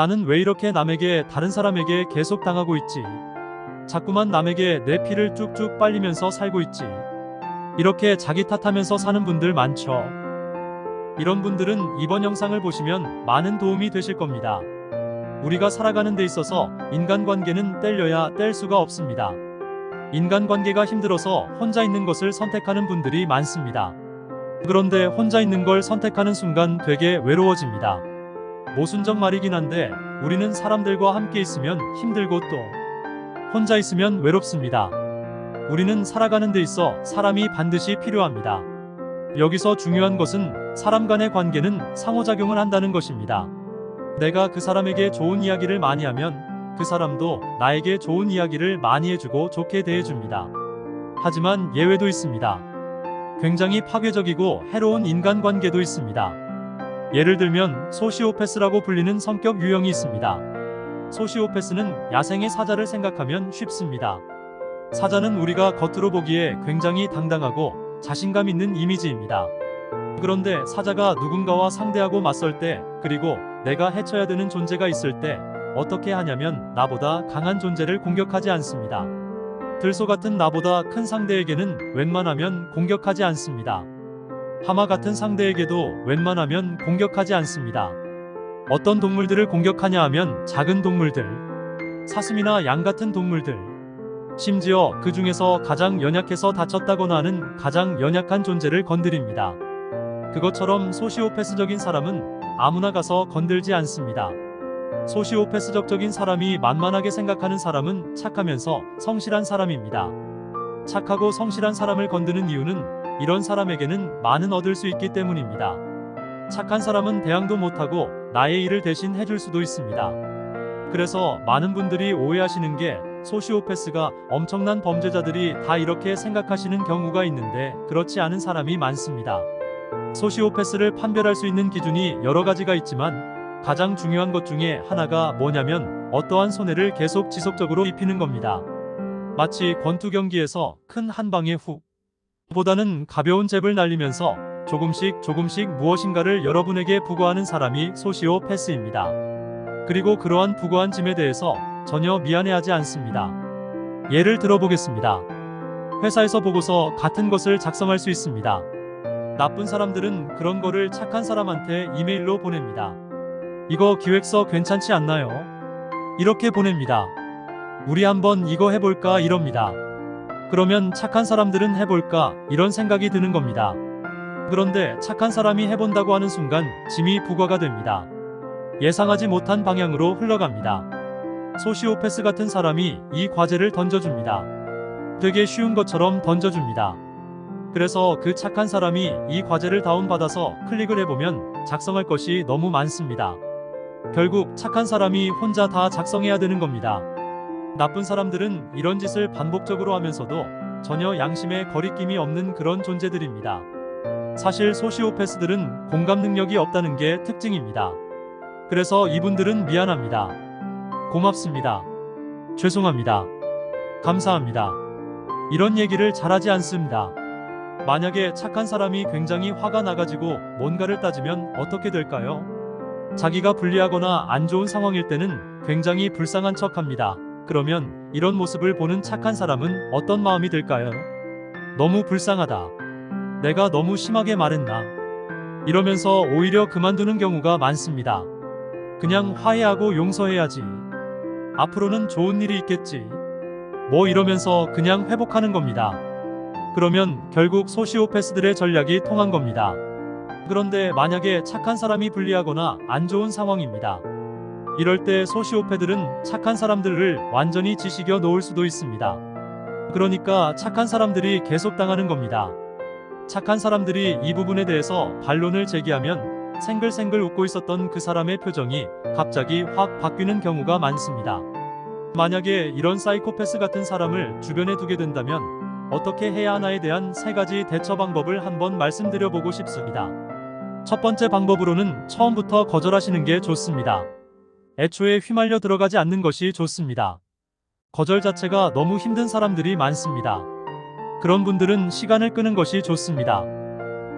나는 왜 이렇게 남에게 다른 사람에게 계속 당하고 있지? 자꾸만 남에게 내 피를 쭉쭉 빨리면서 살고 있지. 이렇게 자기 탓하면서 사는 분들 많죠. 이런 분들은 이번 영상을 보시면 많은 도움이 되실 겁니다. 우리가 살아가는 데 있어서 인간관계는 뗄려야 뗄 수가 없습니다. 인간관계가 힘들어서 혼자 있는 것을 선택하는 분들이 많습니다. 그런데 혼자 있는 걸 선택하는 순간 되게 외로워집니다. 모순적 말이긴 한데 우리는 사람들과 함께 있으면 힘들고 또 혼자 있으면 외롭습니다. 우리는 살아가는 데 있어 사람이 반드시 필요합니다. 여기서 중요한 것은 사람 간의 관계는 상호작용을 한다는 것입니다. 내가 그 사람에게 좋은 이야기를 많이 하면 그 사람도 나에게 좋은 이야기를 많이 해주고 좋게 대해줍니다. 하지만 예외도 있습니다. 굉장히 파괴적이고 해로운 인간관계도 있습니다. 예를 들면 소시오패스라고 불리는 성격 유형이 있습니다. 소시오패스는 야생의 사자를 생각하면 쉽습니다. 사자는 우리가 겉으로 보기에 굉장히 당당하고 자신감 있는 이미지입니다. 그런데 사자가 누군가와 상대하고 맞설 때, 그리고 내가 해쳐야 되는 존재가 있을 때, 어떻게 하냐면 나보다 강한 존재를 공격하지 않습니다. 들소 같은 나보다 큰 상대에게는 웬만하면 공격하지 않습니다. 하마 같은 상대에게도 웬만하면 공격하지 않습니다. 어떤 동물들을 공격하냐 하면 작은 동물들, 사슴이나 양 같은 동물들, 심지어 그 중에서 가장 연약해서 다쳤다거나 하는 가장 연약한 존재를 건드립니다. 그것처럼 소시오패스적인 사람은 아무나 가서 건들지 않습니다. 소시오패스적적인 사람이 만만하게 생각하는 사람은 착하면서 성실한 사람입니다. 착하고 성실한 사람을 건드는 이유는 이런 사람에게는 많은 얻을 수 있기 때문입니다. 착한 사람은 대항도 못하고 나의 일을 대신 해줄 수도 있습니다. 그래서 많은 분들이 오해하시는 게 소시오패스가 엄청난 범죄자들이 다 이렇게 생각하시는 경우가 있는데 그렇지 않은 사람이 많습니다. 소시오패스를 판별할 수 있는 기준이 여러 가지가 있지만 가장 중요한 것 중에 하나가 뭐냐면 어떠한 손해를 계속 지속적으로 입히는 겁니다. 마치 권투 경기에서 큰 한 방의 훅 보다는 가벼운 잽을 날리면서 조금씩 조금씩 무엇인가를 여러분에게 부과하는 사람이 소시오 패스입니다. 그리고 그러한 부과한 짐에 대해서 전혀 미안해하지 않습니다. 예를 들어보겠습니다. 회사에서 보고서 같은 것을 작성할 수 있습니다. 나쁜 사람들은 그런 거를 착한 사람한테 이메일로 보냅니다. 이거 기획서 괜찮지 않나요? 이렇게 보냅니다. 우리 한번 이거 해볼까 이럽니다. 그러면 착한 사람들은 해볼까 이런 생각이 드는 겁니다. 그런데 착한 사람이 해본다고 하는 순간 짐이 부과가 됩니다. 예상하지 못한 방향으로 흘러갑니다. 소시오패스 같은 사람이 이 과제를 던져줍니다. 되게 쉬운 것처럼 던져줍니다. 그래서 그 착한 사람이 이 과제를 다운받아서 클릭을 해보면 작성할 것이 너무 많습니다. 결국 착한 사람이 혼자 다 작성해야 되는 겁니다. 나쁜 사람들은 이런 짓을 반복적으로 하면서도 전혀 양심에 거리낌이 없는 그런 존재들입니다. 사실 소시오패스들은 공감 능력이 없다는 게 특징입니다. 그래서 이분들은 미안합니다. 고맙습니다. 죄송합니다. 감사합니다. 이런 얘기를 잘하지 않습니다. 만약에 착한 사람이 굉장히 화가 나가지고 뭔가를 따지면 어떻게 될까요? 자기가 불리하거나 안 좋은 상황일 때는 굉장히 불쌍한 척 합니다. 그러면 이런 모습을 보는 착한 사람은 어떤 마음이 들까요? 너무 불쌍하다. 내가 너무 심하게 말했나? 이러면서 오히려 그만두는 경우가 많습니다. 그냥 화해하고 용서해야지. 앞으로는 좋은 일이 있겠지. 뭐 이러면서 그냥 회복하는 겁니다. 그러면 결국 소시오패스들의 전략이 통한 겁니다. 그런데 만약에 착한 사람이 불리하거나 안 좋은 상황입니다. 이럴 때 소시오패들은 착한 사람들을 완전히 지식여 놓을 수도 있습니다. 그러니까 착한 사람들이 계속 당하는 겁니다. 착한 사람들이 이 부분에 대해서 반론을 제기하면 생글생글 웃고 있었던 그 사람의 표정이 갑자기 확 바뀌는 경우가 많습니다. 만약에 이런 사이코패스 같은 사람을 주변에 두게 된다면 어떻게 해야 하나에 대한 세 가지 대처 방법을 한번 말씀드려 보고 싶습니다. 첫 번째 방법으로는 처음부터 거절하시는 게 좋습니다. 애초에 휘말려 들어가지 않는 것이 좋습니다. 거절 자체가 너무 힘든 사람들이 많습니다. 그런 분들은 시간을 끄는 것이 좋습니다.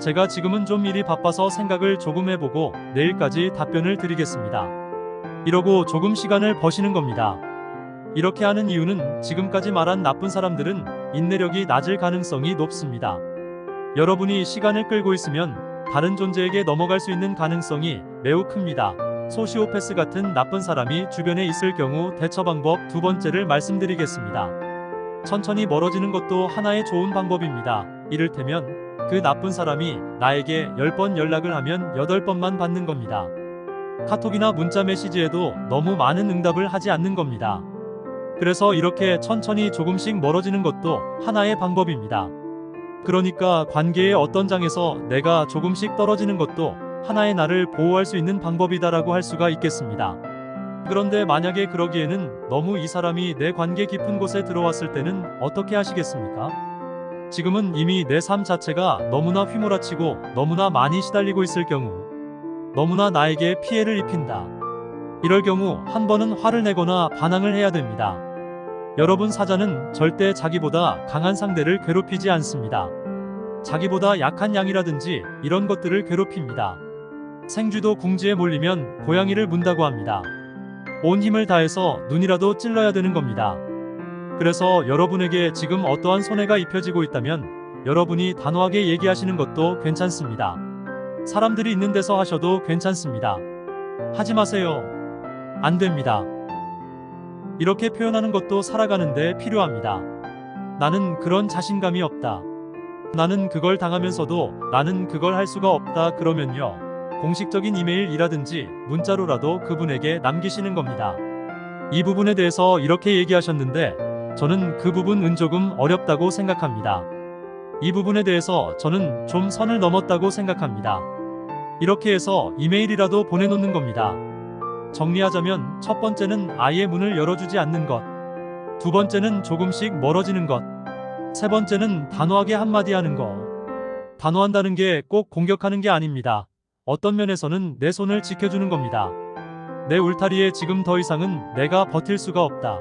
제가 지금은 좀 일이 바빠서 생각을 조금 해보고 내일까지 답변을 드리겠습니다. 이러고 조금 시간을 버시는 겁니다. 이렇게 하는 이유는 지금까지 말한 나쁜 사람들은 인내력이 낮을 가능성이 높습니다. 여러분이 시간을 끌고 있으면 다른 존재에게 넘어갈 수 있는 가능성이 매우 큽니다. 소시오패스 같은 나쁜 사람이 주변에 있을 경우 대처 방법 두 번째를 말씀드리겠습니다. 천천히 멀어지는 것도 하나의 좋은 방법입니다. 이를테면 그 나쁜 사람이 나에게 10번 연락을 하면 8번만 받는 겁니다. 카톡이나 문자 메시지에도 너무 많은 응답을 하지 않는 겁니다. 그래서 이렇게 천천히 조금씩 멀어지는 것도 하나의 방법입니다. 그러니까 관계의 어떤 장에서 내가 조금씩 떨어지는 것도 하나의 나를 보호할 수 있는 방법이다라고 할 수가 있겠습니다. 그런데 만약에 그러기에는 너무 이 사람이 내 관계 깊은 곳에 들어왔을 때는 어떻게 하시겠습니까? 지금은 이미 내 삶 자체가 너무나 휘몰아치고 너무나 많이 시달리고 있을 경우 너무나 나에게 피해를 입힌다. 이럴 경우 한 번은 화를 내거나 반항을 해야 됩니다. 여러분 사자는 절대 자기보다 강한 상대를 괴롭히지 않습니다. 자기보다 약한 양이라든지 이런 것들을 괴롭힙니다. 생쥐도 궁지에 몰리면 고양이를 문다고 합니다. 온 힘을 다해서 눈이라도 찔러야 되는 겁니다. 그래서 여러분에게 지금 어떠한 손해가 입혀지고 있다면 여러분이 단호하게 얘기하시는 것도 괜찮습니다. 사람들이 있는 데서 하셔도 괜찮습니다. 하지 마세요. 안 됩니다. 이렇게 표현하는 것도 살아가는데 필요합니다. 나는 그런 자신감이 없다. 나는 그걸 당하면서도 나는 그걸 할 수가 없다 그러면요. 공식적인 이메일이라든지 문자로라도 그분에게 남기시는 겁니다. 이 부분에 대해서 이렇게 얘기하셨는데 저는 그 부분은 조금 어렵다고 생각합니다. 이 부분에 대해서 저는 좀 선을 넘었다고 생각합니다. 이렇게 해서 이메일이라도 보내놓는 겁니다. 정리하자면 첫 번째는 아예 문을 열어주지 않는 것. 두 번째는 조금씩 멀어지는 것. 세 번째는 단호하게 한마디 하는 것. 단호한다는 게 꼭 공격하는 게 아닙니다. 어떤 면에서는 내 손을 지켜주는 겁니다. 내 울타리에 지금 더 이상은 내가 버틸 수가 없다.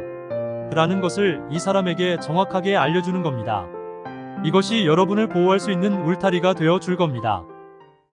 라는 것을 이 사람에게 정확하게 알려주는 겁니다. 이것이 여러분을 보호할 수 있는 울타리가 되어 줄 겁니다.